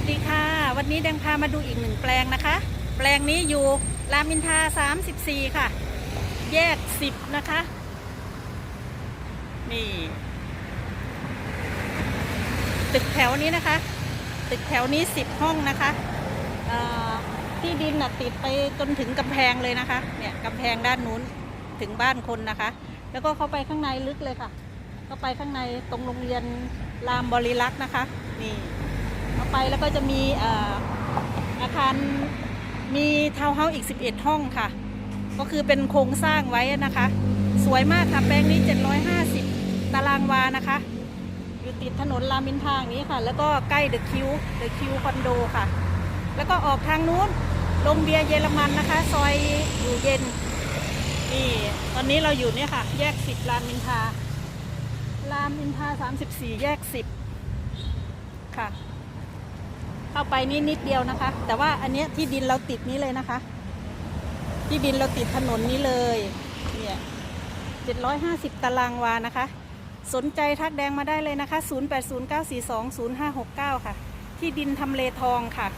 วัสดีค่ะ วันนี้แดงพามาดูอีกหนึ่งแปลงนะคะ แปลงนี้อยู่รามอินทรา34 ค่ะ แยก 10 นะคะ นี่ ตึกแถวนี้นะคะ ตึกแถวนี้ 10 ห้องนะคะที่ดินน่ะติดไปจนถึงกำแพงเลยนะคะ เนี่ยกำแพงด้านนู้นถึงบ้านคนนะคะ แล้วก็เข้าไปข้างในลึกเลยค่ะ เข้าไปข้างในตรงโรงเรียนรามบริลักษ์นะคะ นี่ เข้าไปแล้วก็จะมีอาคารมีทาวน์เฮาส์อีก 11 ห้องค่ะ ก็คือเป็นโครงสร้างไว้นะคะ สวยมากค่ะ แปลงนี้ 750 ตารางวานะคะ อยู่ติดถนนรามินทาอย่างนี้ค่ะ แล้วก็ใกล้เดอะคิวเดอะคิวคอนโดค่ะ แล้วก็ออกทางนู้นลงเบียร์เยอรมันนะคะ ซอยอยู่เย็น นี่ ตอนนี้เราอยู่เนี่ยค่ะ แยก 10 รามินทารามอินทา34 แยก 10 ค่ะ เข้าไปนี่นิดเดียวนะคะ แต่ว่าอันเนี้ยที่ดินเราติดนี้เลยนะคะ ที่ดินเราติดถนนนี้เลยเนี่ย750ตารางวานะคะ สนใจทักแดงมาได้เลยนะคะ 0809420569 ค่ะ ที่ดินทำเลทองค่ะ